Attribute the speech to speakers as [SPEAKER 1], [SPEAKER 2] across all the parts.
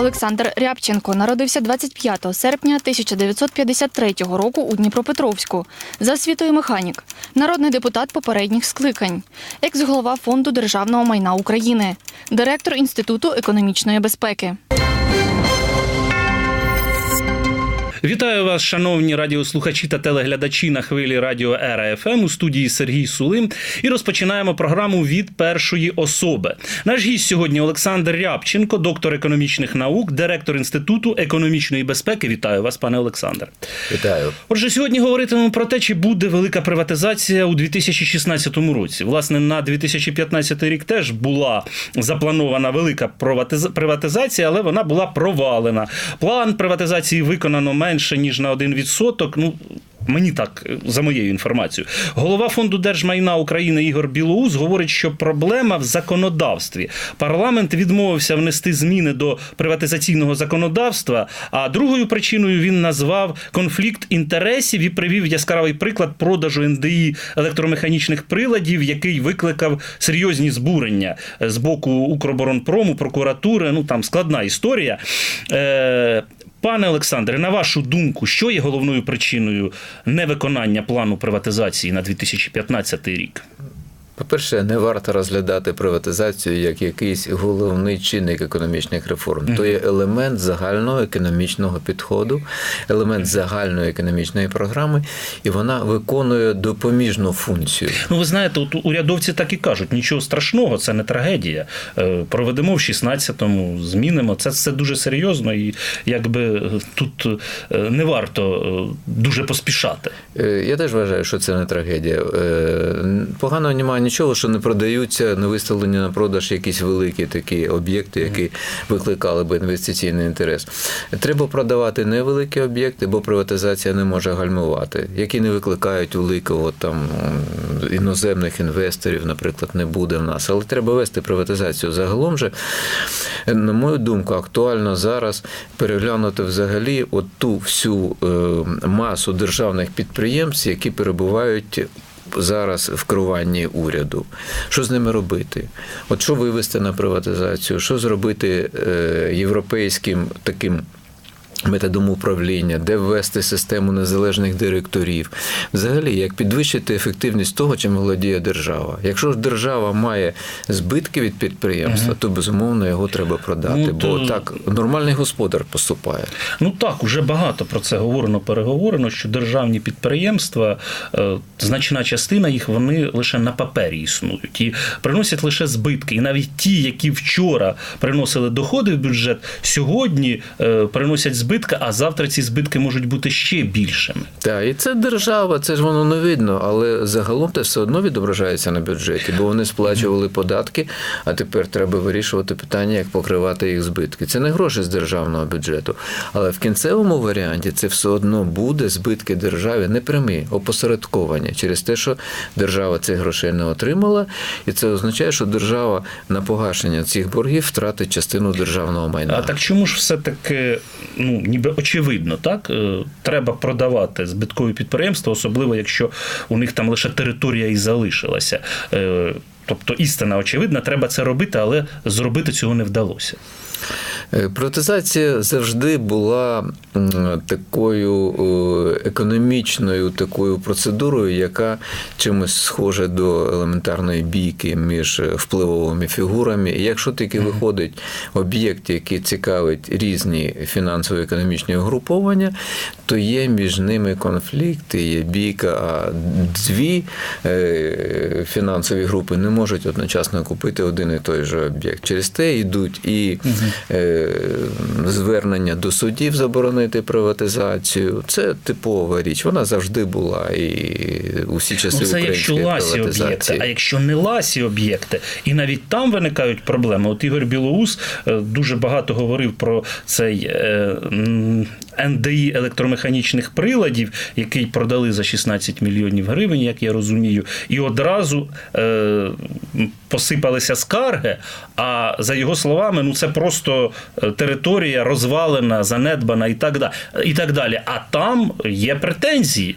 [SPEAKER 1] Олександр Рябченко народився 25 серпня 1953 року у Дніпропетровську. За освітою механік, народний депутат попередніх скликань, екс-голова Фонду державного майна України, директор Інституту економічної безпеки.
[SPEAKER 2] Вітаю вас, шановні радіослухачі та телеглядачі на хвилі радіо Ера ФМ у студії Сергій Сулим. І розпочинаємо програму від першої особи. Наш гість сьогодні Олександр Рябченко, доктор економічних наук, директор інституту економічної безпеки. Вітаю вас, пане Олександр.
[SPEAKER 3] Вітаю.
[SPEAKER 2] Отже, сьогодні говоритимемо про те, чи буде велика приватизація у 2016 році. Власне, на 2015 рік теж була запланована велика приватиз- приватизація, але вона була провалена. План приватизації виконано менше ніж на 1%. Ну Мені так, за моєю інформацією, голова фонду держмайна України Ігор Білоус говорить, що проблема в законодавстві. Парламент відмовився внести зміни до приватизаційного законодавства. А другою причиною він назвав конфлікт інтересів і привів яскравий приклад продажу НДІ електромеханічних приладів, який викликав серйозні збурення з боку Укроборонпрому, прокуратури. Ну там складна історія. Е, Пане Олександре, на вашу думку, що є головною причиною невиконання плану приватизації на 2015 рік?
[SPEAKER 3] По-перше, не варто розглядати приватизацію як якийсь головний чинник економічних реформ. То є елемент загального економічного підходу, елемент загальної економічної програми, і вона виконує допоміжну функцію.
[SPEAKER 2] Ну, ви знаєте, от урядовці так і кажуть: нічого страшного, це не трагедія. Е, Проведемо в 16-му, змінимо. Це все дуже серйозно, і якби тут е, не варто е, дуже поспішати.
[SPEAKER 3] Е, Я теж вважаю, що це не трагедія. Е, Поганого нічого, що не продаються, не виставлені на продаж якісь великі такі об'єкти, які викликали би інвестиційний інтерес. Треба продавати невеликі об'єкти, бо приватизація не може гальмувати, які не викликають великого там іноземних інвесторів, наприклад, не буде в нас. Але треба вести приватизацію. Загалом же, на мою думку, актуально зараз переглянути взагалі от ту всю е, масу державних підприємств, які перебувають зараз в керуванні уряду. Що з ними робити? От що вивести на приватизацію, що зробити е, європейським таким. Методом управління, де ввести систему незалежних директорів, взагалі, як підвищити ефективність того, чим володіє держава. Якщо ж держава має збитки від підприємства, то безумовно його треба продати,
[SPEAKER 2] Ну, то-
[SPEAKER 3] бо так нормальний господар поступає.
[SPEAKER 2] Ну так, уже багато про це говорено, переговорено, що державні підприємства, е, значна частина їх вони лише на папері існують і приносять лише збитки. І навіть ті, які вчора приносили доходи в бюджет, сьогодні е, приносять збитки, а завтра ці збитки можуть бути ще більшими.
[SPEAKER 3] Так, і це держава, це ж воно не видно, але загалом це все одно відображається на бюджеті, бо вони сплачували податки, а тепер треба вирішувати питання, як покривати їх збитки. Це не гроші з державного бюджету, але в кінцевому варіанті це все одно буде збитки державі не прямі, опосередковані через те, що держава цих грошей не отримала, і це означає, що держава на погашення цих боргів втратить частину державного майна.
[SPEAKER 2] А так чому ж все таки, ну ніби очевидно, так Е, треба продавати збиткові підприємства, особливо якщо у них там лише територія і залишилася. Е, Тобто істина очевидна, треба це робити, але зробити цього не вдалося.
[SPEAKER 3] Е, Приватизація завжди була такою е, економічною такою процедурою, яка чимось схожа до елементарної бійки між впливовими фігурами. І якщо таки виходить об'єкт, який цікавить різні фінансово-економічні угруповання, то є між ними конфлікти, є бійка, а дві е, фінансові групи не можуть одночасно купити один і той же об'єкт. Через те йдуть і е, звернення до судів заборонити приватизацію. Це типова річ. Вона завжди була і усі часи
[SPEAKER 2] Ну, це якщо ласі об'єкти, а якщо не ласі об'єкти, і навіть там виникають проблеми. От Ігор Білоус е, дуже багато говорив про цей е, НДІ електромеханічних приладів, який продали за 16 мільйонів гривень, як я розумію, і одразу е, посипалися скарги. А за його словами, ну це просто е, територія розвалена, занедбана і так далі. І так далі. А там є претензії.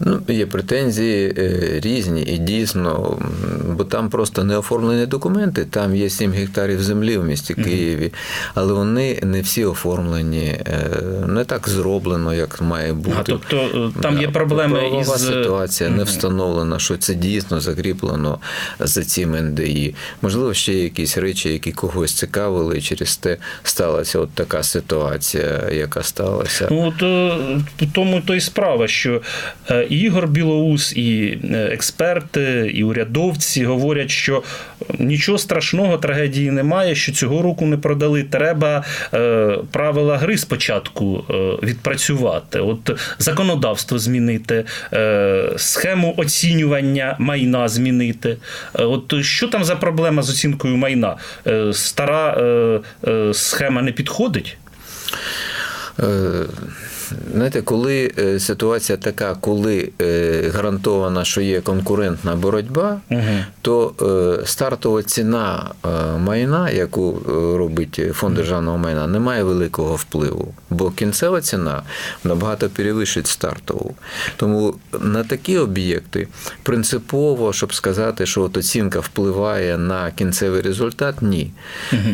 [SPEAKER 3] Ну, є претензії е, різні і дійсно, бо там просто не оформлені документи. Там є 7 гектарів землі в місті Києві, але вони не всі оформлені, е, не так зроблено, як має бути.
[SPEAKER 2] А, тобто е, там є проблеми
[SPEAKER 3] правова
[SPEAKER 2] із
[SPEAKER 3] ситуація не встановлена, що це дійсно закріплено за цим НДІ. Можливо, ще є якісь речі, які когось цікавили, і через те сталася от така ситуація, яка сталася.
[SPEAKER 2] Ну, е, тому то й справа, що Ігор Білоус, і е, експерти, і урядовці говорять, що нічого страшного, трагедії немає, що цього року не продали. Треба е, правила гри спочатку е, відпрацювати, от законодавство змінити, е, схему оцінювання майна змінити. Е, От що там за проблема з оцінкою майна? Е, Стара е, е, схема не підходить?
[SPEAKER 3] Знаєте, коли е, ситуація така, коли е, гарантована, що є конкурентна боротьба,
[SPEAKER 2] Угу.
[SPEAKER 3] то е, стартова ціна майна, яку робить фонд державного майна, не має великого впливу, бо кінцева ціна набагато перевищить стартову. Тому на такі об'єкти принципово, щоб сказати, що от оцінка впливає на кінцевий результат, ні.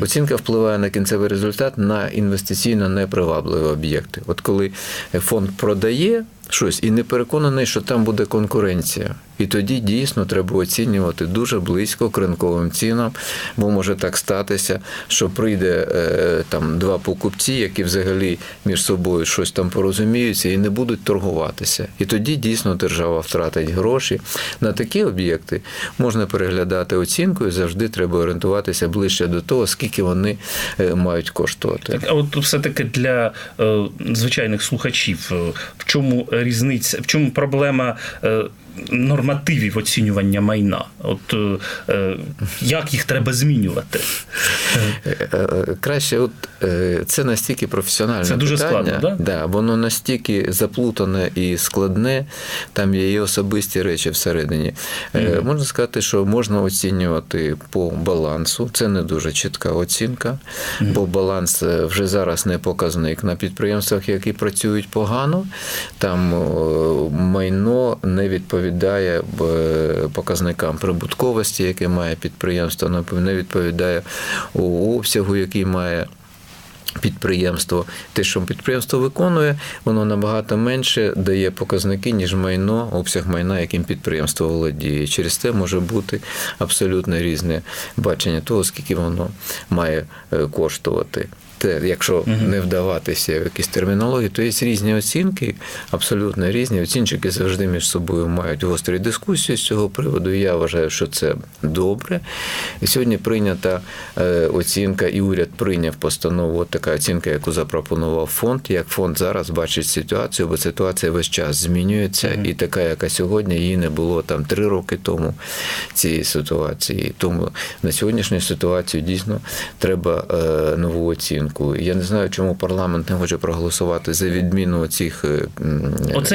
[SPEAKER 3] Оцінка впливає на кінцевий результат на інвестиційно непривабливі об'єкти. От коли фонд продає щось і не переконаний, що там буде конкуренція. І тоді дійсно треба оцінювати дуже близько к ринковим цінам, бо може так статися, що прийде е, там два покупці, які взагалі між собою щось там порозуміються і не будуть торгуватися. І тоді дійсно держава втратить гроші. На такі об'єкти можна переглядати оцінку і завжди треба орієнтуватися ближче до того, скільки вони е, мають коштувати.
[SPEAKER 2] А от все-таки для е, звичайних слухачів, в чому різниця, в чому проблема нормативів оцінювання майна? От е, е, як їх треба змінювати?
[SPEAKER 3] Е, е, Краще, от це настільки професіональне
[SPEAKER 2] Це дуже
[SPEAKER 3] питання,
[SPEAKER 2] складно, да?
[SPEAKER 3] Да, воно настільки заплутане і складне, там є і особисті речі всередині. Е, Можна сказати, що можна оцінювати по балансу. Це не дуже чітка оцінка, бо баланс вже зараз не показник на підприємствах, які працюють погано. Там майно не відповідає е, показникам прибутковості, яке має підприємство, не відповідає обсягу, який має. Підприємство, те, що підприємство виконує, воно набагато менше дає показники, ніж майно, обсяг майна, яким підприємство володіє. Через це може бути абсолютно різне бачення того, скільки воно має е, коштувати. Те, якщо не вдаватися в якісь термінології, то є різні оцінки, абсолютно різні. Оцінщики завжди між собою мають гострі дискусії з цього приводу. Я вважаю, що це добре. І сьогодні прийнята е, оцінка, і уряд прийняв постанову. От така оцінка, яку запропонував фонд. Як фонд зараз бачить ситуацію, бо ситуація весь час змінюється, і така, яка сьогодні, її не було там три роки тому цієї ситуації. Тому на сьогоднішню ситуацію дійсно треба е, нову оцінку. Я не знаю, чому парламент не хоче проголосувати за відміну цих е, м,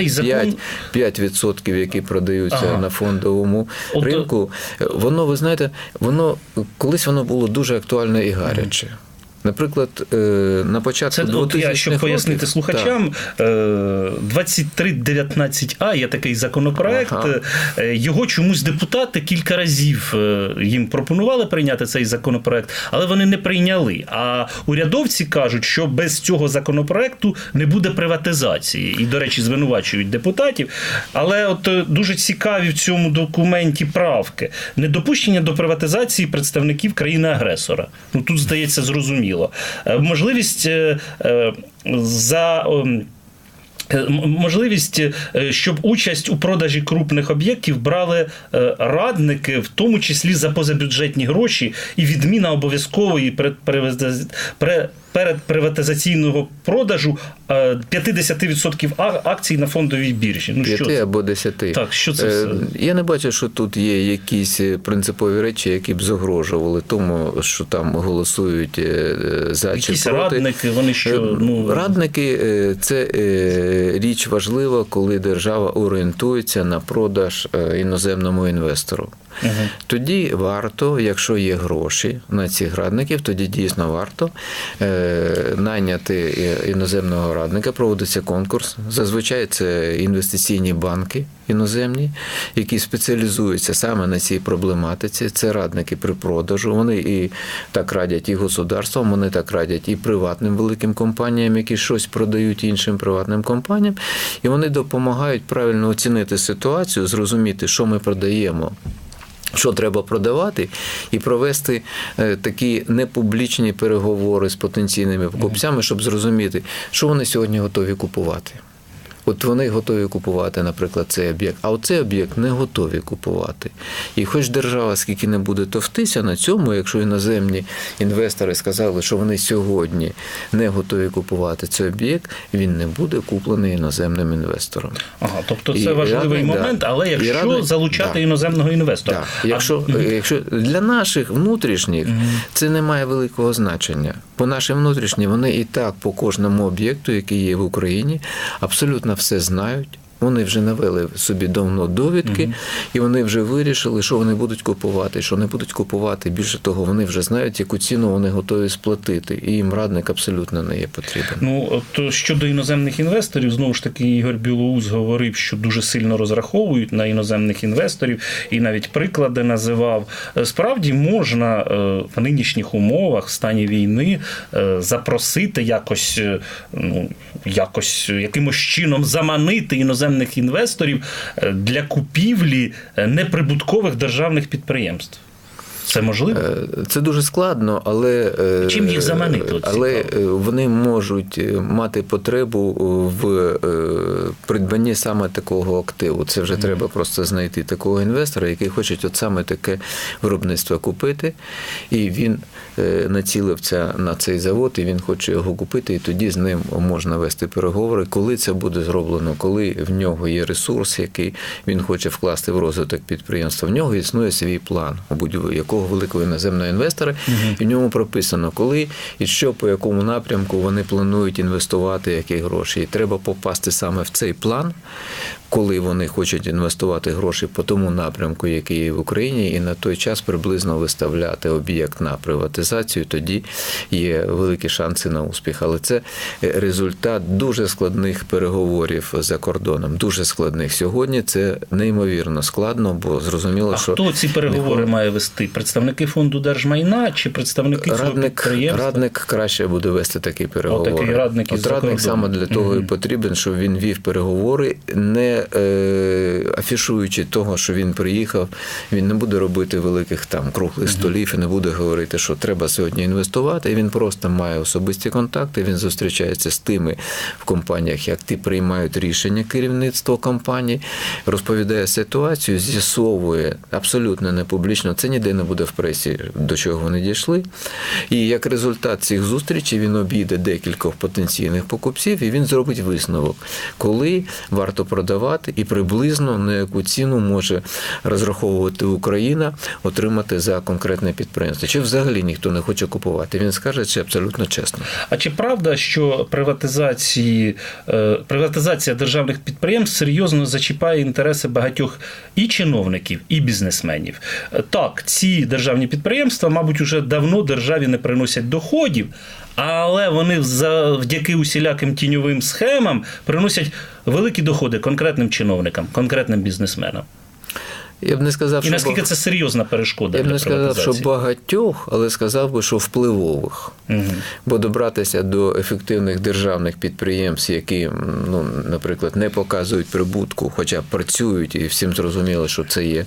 [SPEAKER 2] закон-
[SPEAKER 3] 5, 5%, які продаються
[SPEAKER 2] Ага.
[SPEAKER 3] на фондовому ринку. Воно, ви знаєте, воно колись воно було дуже актуальне і гаряче. Наприклад, е, на початку
[SPEAKER 2] Це от я,
[SPEAKER 3] 2000-х
[SPEAKER 2] щоб пояснити
[SPEAKER 3] років-
[SPEAKER 2] слухачам, е, 2319А є такий законопроект.
[SPEAKER 3] Ага.
[SPEAKER 2] Е, Його чомусь депутати кілька разів е, їм пропонували прийняти цей законопроект, але вони не прийняли. А урядовці кажуть, що без цього законопроекту не буде приватизації. І, до речі, звинувачують депутатів. Але от е, дуже цікаві в цьому документі правки. Недопущення до приватизації представників країни-агресора. Ну тут здається зрозуміло. Е, Можливість е, е, за. ем, Можливість, щоб участь у продажі крупних об'єктів брали радники, в тому числі за позабюджетні гроші, і відміна обов'язкової при передприватизаційного продажу е, 50% акцій на фондовій біржі. Ну що це?
[SPEAKER 3] або десяти.
[SPEAKER 2] Так, що це
[SPEAKER 3] Е,
[SPEAKER 2] все?
[SPEAKER 3] Я не бачу, що тут є якісь е, принципові речі, які б загрожували тому, що там голосують е, е, за
[SPEAKER 2] Якісь
[SPEAKER 3] чи проти.
[SPEAKER 2] радники, вони що
[SPEAKER 3] Е,
[SPEAKER 2] ну
[SPEAKER 3] Радники е, це е, річ важлива, коли держава орієнтується на продаж е, іноземному інвестору.
[SPEAKER 2] Мгм.
[SPEAKER 3] Тоді варто, якщо є гроші на цих радників, тоді дійсно варто е, е, найняти іноземного радника, проводиться конкурс. Зазвичай це інвестиційні банки іноземні, які спеціалізуються саме на цій проблематиці. Це радники при продажу. Вони і так радять і государствам, вони так радять і приватним великим компаніям, які щось продають іншим приватним компаніям. І вони допомагають правильно оцінити ситуацію, зрозуміти, що ми продаємо. Що треба продавати, і провести е, такі непублічні переговори з потенційними покупцями, щоб зрозуміти, що вони сьогодні готові купувати. От вони готові купувати, наприклад, цей об'єкт, а оцей об'єкт не готові купувати. І хоч держава скільки не буде товтися на цьому, якщо іноземні інвестори сказали, що вони сьогодні не готові купувати цей об'єкт, він не буде куплений іноземним інвестором.
[SPEAKER 2] Ага, тобто
[SPEAKER 3] І
[SPEAKER 2] це важливий
[SPEAKER 3] радник, да.
[SPEAKER 2] момент, але
[SPEAKER 3] І
[SPEAKER 2] якщо
[SPEAKER 3] радник,
[SPEAKER 2] залучати
[SPEAKER 3] да.
[SPEAKER 2] іноземного інвестора.
[SPEAKER 3] Так. Якщо,
[SPEAKER 2] А,
[SPEAKER 3] якщо для наших внутрішніх це не має великого значення. По нашим внутрішні вони і так по кожному об'єкту, який є в Україні, абсолютно все знають. Вони вже навели собі давно довідки, і вони вже вирішили, що вони будуть купувати, що не будуть купувати. Більше того, вони вже знають, яку ціну вони готові сплатити. І їм радник абсолютно не є потрібен.
[SPEAKER 2] Ну то щодо іноземних інвесторів, знову ж таки, Ігор Білоус говорив, що дуже сильно розраховують на іноземних інвесторів, і навіть приклади називав. Е, Справді можна е, в нинішніх умовах, в стані війни, е, запросити якось, ну якось якимось чином заманити іноземних інвесторів е, для купівлі е, неприбуткових державних підприємств. Це можливо?
[SPEAKER 3] Е, Це дуже складно, але е,
[SPEAKER 2] Чим їх заманити,
[SPEAKER 3] але
[SPEAKER 2] цікаво?
[SPEAKER 3] е, вони можуть мати потребу в придбанні саме такого активу. Це вже треба просто знайти такого інвестора, який хоче от саме таке виробництво купити, і він націлився на цей завод, і він хоче його купити, і тоді з ним можна вести переговори, коли це буде зроблено, коли в нього є ресурс, який він хоче вкласти в розвиток підприємства. В нього існує свій план у будь-якого великого іноземного інвестора, і в ньому прописано, коли і що по якому напрямку вони планують інвестувати, які гроші. І треба попасти саме в цей план, коли вони хочуть інвестувати гроші по тому напрямку, який є в Україні, і на той час приблизно виставляти об'єкт на приватизацію. Тоді є великі шанси на успіх. Але це результат дуже складних переговорів за кордоном. Дуже складних сьогодні. Це неймовірно складно, бо зрозуміло,
[SPEAKER 2] А
[SPEAKER 3] що
[SPEAKER 2] хто ці переговори має вести? Представники фонду держмайна чи представники цього
[SPEAKER 3] Радник,
[SPEAKER 2] підприємства?
[SPEAKER 3] радник краще буде вести такі переговори.
[SPEAKER 2] Отакий радник із-за
[SPEAKER 3] От радник саме для того і потрібен, щоб він вів переговори, не е, афішуючи того, що він приїхав. Він не буде робити великих там круглих столів і не буде говорити, що треба сьогодні інвестувати. Він просто має особисті контакти. Він зустрічається з тими в компаніях, як ті приймають рішення керівництво компанії, розповідає ситуацію, з'ясовує абсолютно не публічно. Це ніде не буде в пресі, до чого вони дійшли. І як результат цих зустрічей він обійде декількох потенційних покупців і він зробить висновок, коли варто продавати і приблизно на яку ціну може розраховувати Україна отримати за конкретне підприємство. Чи взагалі ніхто не хоче купувати? Він скаже це абсолютно чесно.
[SPEAKER 2] А чи правда, що приватизації, е, приватизація державних підприємств серйозно зачіпає інтереси багатьох і чиновників, і бізнесменів? Е, Так, ці державні підприємства, мабуть, уже давно державі не приносять доходів, але вони завдяки усіляким тіньовим схемам приносять великі доходи конкретним чиновникам, конкретним бізнесменам.
[SPEAKER 3] Я б не сказав,
[SPEAKER 2] І
[SPEAKER 3] що
[SPEAKER 2] наскільки
[SPEAKER 3] баг-
[SPEAKER 2] це серйозна перешкода
[SPEAKER 3] я б не сказав, що багатьох, але сказав би, що впливових.
[SPEAKER 2] Мгм.
[SPEAKER 3] Бо добратися до ефективних державних підприємств, які, ну, наприклад, не показують прибутку, хоча працюють, і всім зрозуміло, що це є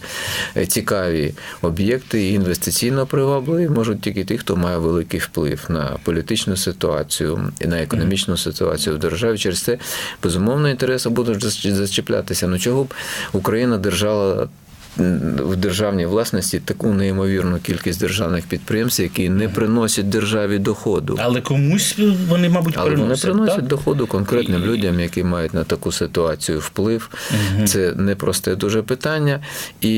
[SPEAKER 3] е, цікаві об'єкти і інвестиційно привабливі, можуть тільки ті, хто має великий вплив на політичну ситуацію і на економічну ситуацію в державі. Через це безумовно інтереси будуть зачіплятися. Ну чого б Україна держала в державній власності таку неймовірну кількість державних підприємств, які не приносять державі доходу.
[SPEAKER 2] Але комусь вони, мабуть,
[SPEAKER 3] Але вони
[SPEAKER 2] приносять.
[SPEAKER 3] приносять
[SPEAKER 2] так?
[SPEAKER 3] доходу конкретним
[SPEAKER 2] І-
[SPEAKER 3] людям, які мають на таку ситуацію вплив. Це непросте дуже питання. І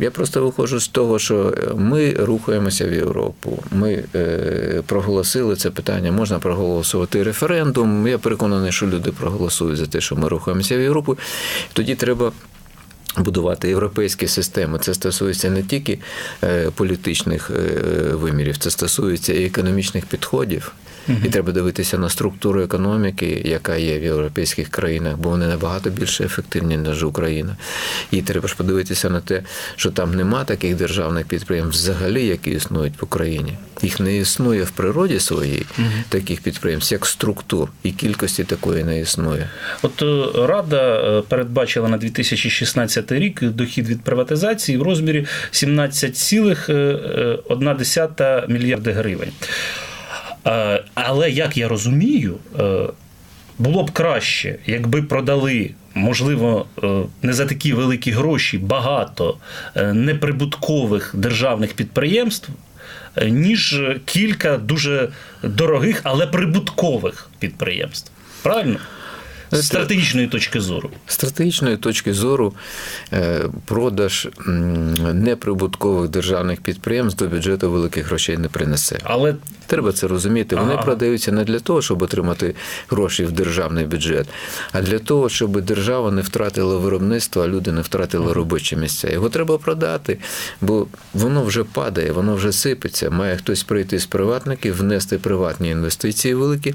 [SPEAKER 3] я просто виходжу з того, що ми рухаємося в Європу. Ми е, проголосили це питання. Можна проголосувати референдум. Я переконаний, що люди проголосують за те, що ми рухаємося в Європу. Тоді треба. Будувати європейські системи. Це стосується не тільки е, політичних е, вимірів, це стосується і економічних підходів. І треба дивитися на структуру економіки, яка є в європейських країнах, бо вони набагато більше ефективні, ніж Україна. І треба ж подивитися на те, що там нема таких державних підприємств взагалі, які існують в Україні. Їх не існує в природі своїй таких підприємств, як структур, і кількості такої не існує.
[SPEAKER 2] От е, Рада е, передбачила на 2016 рік дохід від приватизації в розмірі 17,1 мільярди гривень. Е, Але як я розумію, е, було б краще, якби продали, можливо, е, не за такі великі гроші багато неприбуткових державних підприємств, ніж кілька дуже дорогих, але прибуткових підприємств. Правильно? З стратегічної точки зору.
[SPEAKER 3] Стратегічної точки зору е, продаж неприбуткових державних підприємств до бюджету великих грошей не принесе.
[SPEAKER 2] Але
[SPEAKER 3] Треба це розуміти. Вони
[SPEAKER 2] Ага.
[SPEAKER 3] продаються не для того, щоб отримати гроші в державний бюджет, а для того, щоб держава не втратила виробництво, а люди не втратили робочі місця. Його треба продати, бо воно вже падає, воно вже сипеться. Має хтось прийти з приватників, внести приватні інвестиції великі.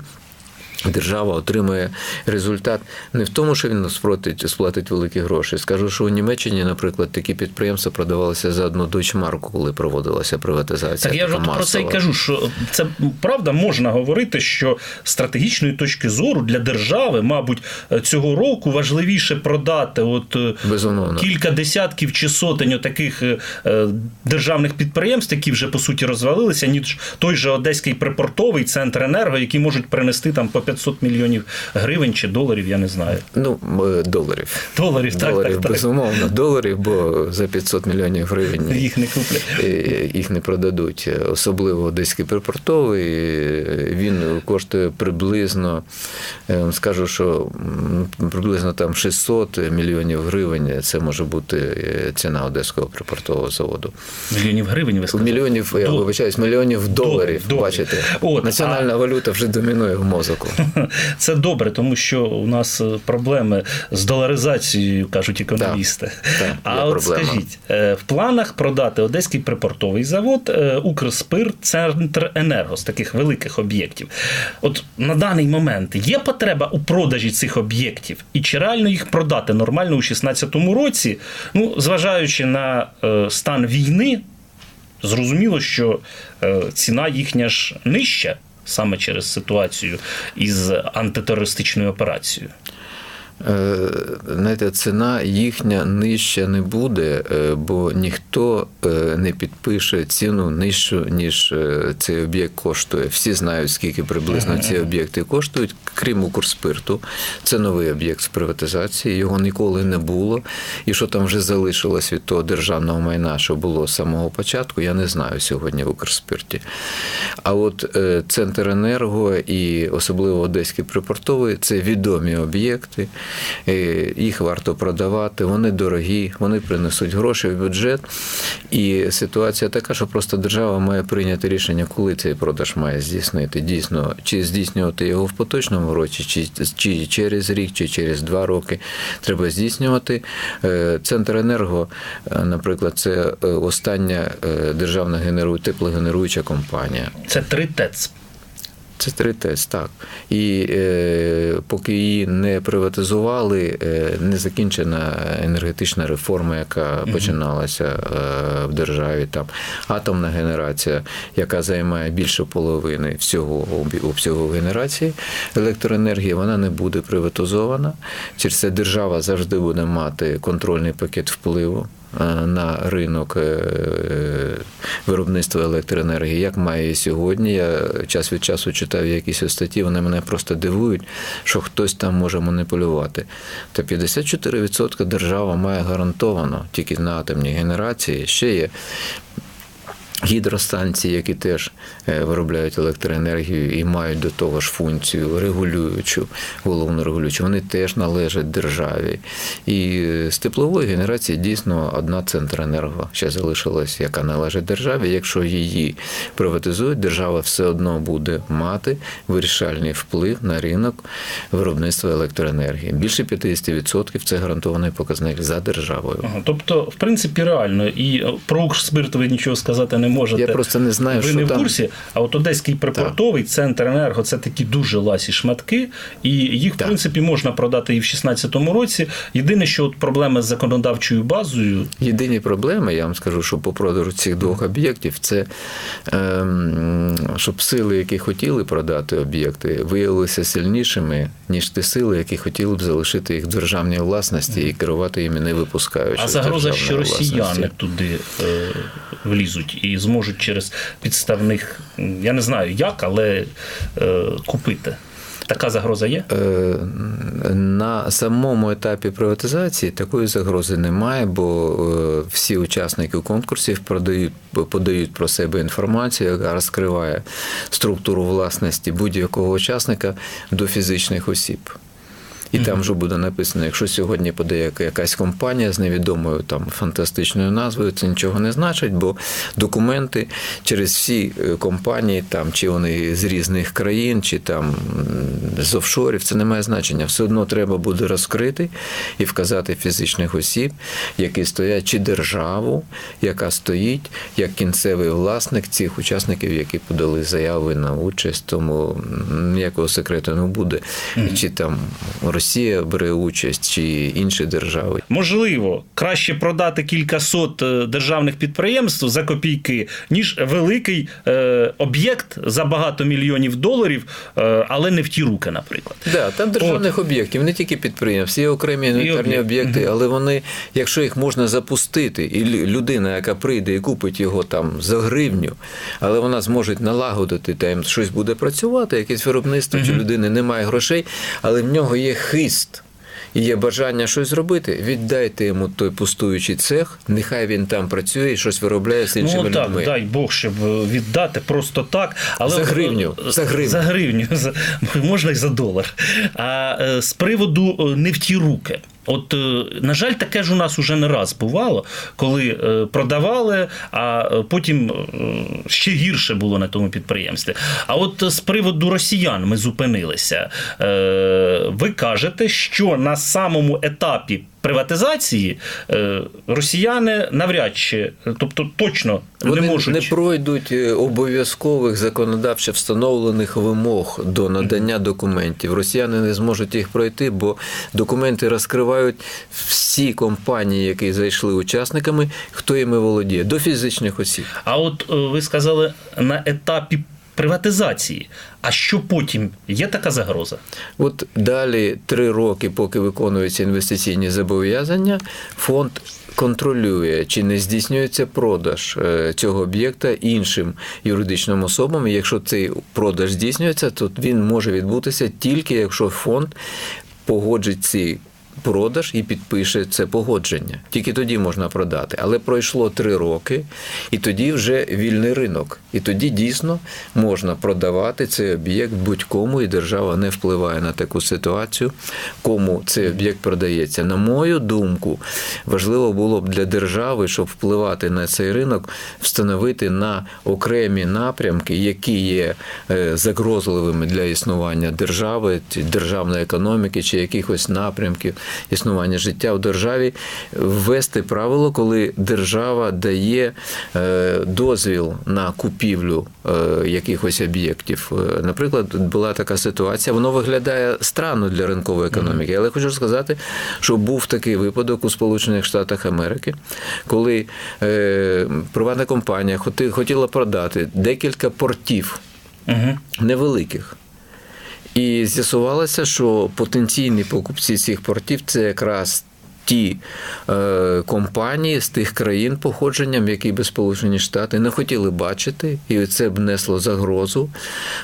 [SPEAKER 3] Держава отримує результат не в тому, що він сплатить, сплатить великі гроші. Скажу, що у Німеччині, наприклад, такі підприємства продавалися за одну дойчмарку, коли проводилася приватизація.
[SPEAKER 2] так я ж про це й кажу, що це правда можна говорити, що з стратегічної точки зору для держави, мабуть, цього року важливіше продати от е,
[SPEAKER 3] Безумовно.
[SPEAKER 2] кілька десятків чи сотень таких державних підприємств, які вже по суті розвалилися, ніж той же Одеський припортовий центр енерго, які можуть принести там по 500 мільйонів гривень чи доларів, я не знаю.
[SPEAKER 3] Ну, е, доларів.
[SPEAKER 2] Доларів, так,
[SPEAKER 3] доларів,
[SPEAKER 2] так, так.
[SPEAKER 3] безумовно, доларів, бо за 500 мільйонів гривень
[SPEAKER 2] Їх не куплять.
[SPEAKER 3] е, їх не продадуть. Особливо Одеський припортовий. е, Він коштує приблизно, скажу, що приблизно там 600 мільйонів гривень. Це може бути ціна Одеського припортового заводу.
[SPEAKER 2] Мільйонів гривень ви сказали?
[SPEAKER 3] Мільйонів, я вибачаюсь, мільйонів доларів.
[SPEAKER 2] доларів.
[SPEAKER 3] Бачите,
[SPEAKER 2] От,
[SPEAKER 3] національна валюта вже домінує в мозоку.
[SPEAKER 2] Це добре, тому що у нас е, проблеми з доларизацією, кажуть економісти.
[SPEAKER 3] так,
[SPEAKER 2] а от
[SPEAKER 3] проблема.
[SPEAKER 2] скажіть, е, в планах продати Одеський припортовий завод, е, Укрспир, Центр Енерго з таких великих об'єктів. От на даний момент є потреба у продажі цих об'єктів, і чи реально їх продати нормально у 2016 році, ну, зважаючи на стан війни, зрозуміло, що ціна їхня ж нижча. Саме через ситуацію із антитерористичною операцією.
[SPEAKER 3] Е, Знаєте, ціна їхня нижча не буде, е, бо ніхто е, не підпише ціну нижчу, ніж цей об'єкт коштує. Всі знають, скільки приблизно ці об'єкти коштують, крім Укрспирту. Це новий об'єкт з приватизації, його ніколи не було. І що там вже залишилось від того державного майна, що було з самого початку, я не знаю сьогодні в Укрспирті. А от Центр енерго і особливо Одеський припортовий це відомі об'єкти. Е, Їх варто продавати, вони дорогі, вони принесуть гроші в бюджет. І ситуація така, що просто держава має прийняти рішення, коли цей продаж має здійснити. Дійсно, чи здійснювати його в поточному році, чи, чи через рік, чи через два роки. Треба здійснювати. Е, Центр енерго, е, наприклад, це остання державна генеру... теплогенеруюча компанія.
[SPEAKER 2] Це три ТЕЦ.
[SPEAKER 3] Це три ТЕС, так. І е, поки її не приватизували, е, не закінчена енергетична реформа, яка починалася е, в державі. Там атомна генерація, яка займає більше половини всього обсягу генерації електроенергії, вона не буде приватизована. Через це держава завжди буде мати контрольний пакет впливу на ринок е, виробництва електроенергії, як має сьогодні. Я час від часу читав якісь статті, вони мене просто дивують, що хтось там може маніпулювати. Та 54% держава має гарантовано тільки на атомній генерації. Ще є гідростанції, які теж е, виробляють електроенергію і мають до того ж функцію регулюючу, головну регулюючу, вони теж належать державі. І з теплової генерації дійсно одна центренерго ще залишилась, яка належить державі. Якщо її приватизують, держава все одно буде мати вирішальний вплив на ринок виробництва електроенергії. Більше 50% це гарантований показник за державою.
[SPEAKER 2] Тобто, в принципі, реально, і про Укрспирт ви нічого сказати не можете.
[SPEAKER 3] Я просто не знаю,
[SPEAKER 2] ви
[SPEAKER 3] що
[SPEAKER 2] не в курсі. А от Одеський припортовий центр енерго це такі дуже ласі шматки, і їх, в
[SPEAKER 3] Так.
[SPEAKER 2] принципі, можна продати і в 2016 році. Єдине, що от проблема з законодавчою базою.
[SPEAKER 3] Єдині проблеми, я вам скажу, що по продажу цих двох об'єктів, це ем, щоб сили, які хотіли продати об'єкти, виявилися сильнішими, ніж ті сили, які хотіли б залишити їх в державній власності і керувати їми не випускаючи.
[SPEAKER 2] А загроза, що росіяни
[SPEAKER 3] власності.
[SPEAKER 2] туди е, влізуть і зможуть через підставних, я не знаю як, але е, купити. Така загроза є?
[SPEAKER 3] Е, На самому етапі приватизації такої загрози немає, бо е, всі учасники конкурсів продають, подають про себе інформацію, яка розкриває структуру власності будь-якого учасника до фізичних осіб. І там вже буде написано, якщо сьогодні подає якась компанія з невідомою там фантастичною назвою, це нічого не значить, бо документи через всі е, компанії, там чи вони з різних країн, чи там з офшорів, це не має значення. Все одно треба буде розкрити і вказати фізичних осіб, які стоять, чи державу, яка стоїть як кінцевий власник цих учасників, які подали заяви на участь. Тому ніякого секрету не буде. Чи там Росія бере участь, чи інші держави.
[SPEAKER 2] Можливо, краще продати кількасот е, державних підприємств за копійки, ніж великий е, об'єкт за багато мільйонів доларів, е, але не в ті руки, наприклад.
[SPEAKER 3] Да, там державних об'єктів, не тільки підприємств, є окремі інвентарні
[SPEAKER 2] об'єкт.
[SPEAKER 3] об'єкти, але вони, якщо їх можна запустити, і людина, яка прийде і купить його там за гривню, але вона зможе налагодити, там щось буде працювати, якесь виробництво, чи людини немає грошей, але в нього є хист. І є бажання щось зробити, віддайте йому той пустуючий цех, нехай він там працює і щось виробляє з іншими
[SPEAKER 2] Ну так,
[SPEAKER 3] людьми.
[SPEAKER 2] дай Бог, щоб е, віддати просто так. Але
[SPEAKER 3] За гривню,
[SPEAKER 2] е,
[SPEAKER 3] за гривню.
[SPEAKER 2] За гривню. За- можна і за долар. А е, з приводу не в ті руки. От, е, на жаль, таке ж у нас уже не раз бувало, коли е, продавали, а е, потім ще гірше було на тому підприємстві. А от з приводу росіян ми зупинилися. Ви кажете, що на самому етапі приватизації е, росіяни навряд чи, е, тобто точно
[SPEAKER 3] Вони
[SPEAKER 2] не можуть.
[SPEAKER 3] не пройдуть е, обов'язкових законодавчо встановлених вимог до надання документів. Росіяни не зможуть їх пройти, бо документи розкривають всі компанії, які зайшли учасниками, хто іми володіє, до фізичних осіб.
[SPEAKER 2] А от ви сказали на етапі приватизації. А що потім? Є така загроза?
[SPEAKER 3] От далі три роки, поки виконуються інвестиційні зобов'язання, фонд контролює, чи не здійснюється продаж е, цього об'єкта іншим юридичним особам. Якщо цей продаж здійснюється, то він може відбутися тільки якщо фонд погоджить ці. Продаж і підпише це погодження. Тільки тоді можна продати. Але пройшло три роки, і тоді вже вільний ринок. І тоді дійсно можна продавати цей об'єкт будь-кому, і держава не впливає на таку ситуацію, кому цей об'єкт продається. На мою думку, важливо було б для держави, щоб впливати на цей ринок, встановити на окремі напрямки, які є е, загрозливими для існування держави, державної економіки, чи якихось напрямків існування життя в державі, ввести правило, коли держава дає е, дозвіл на купівлю е, якихось об'єктів. Е, Наприклад, була така ситуація, воно виглядає странно для ринкової економіки, але хочу сказати, що був такий випадок у Сполучених Штатах Америки, коли приватна компанія хотіла продати декілька портів невеликих. І з'ясувалося, що потенційні покупці цих портів це якраз ті е, компанії з тих країн походженням, які би Сполучені Штати не хотіли бачити, і це б несло загрозу,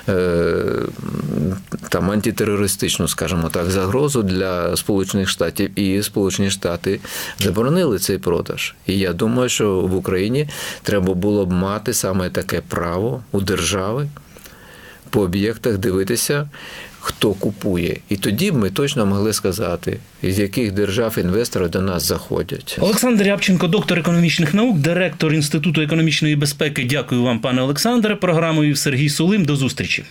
[SPEAKER 3] е, там антитерористичну, скажімо так, загрозу для Сполучених Штатів. І Сполучені Штати заборонили цей продаж. І я думаю, що в Україні треба було б мати саме таке право у держави по об'єктах дивитися, хто купує. І тоді б ми точно могли сказати, з яких держав інвестори до нас заходять.
[SPEAKER 2] Олександр Рябченко, доктор економічних наук, директор Інституту економічної безпеки. Дякую вам, пане Олександре. Програмою Сергій Сулим. До зустрічі.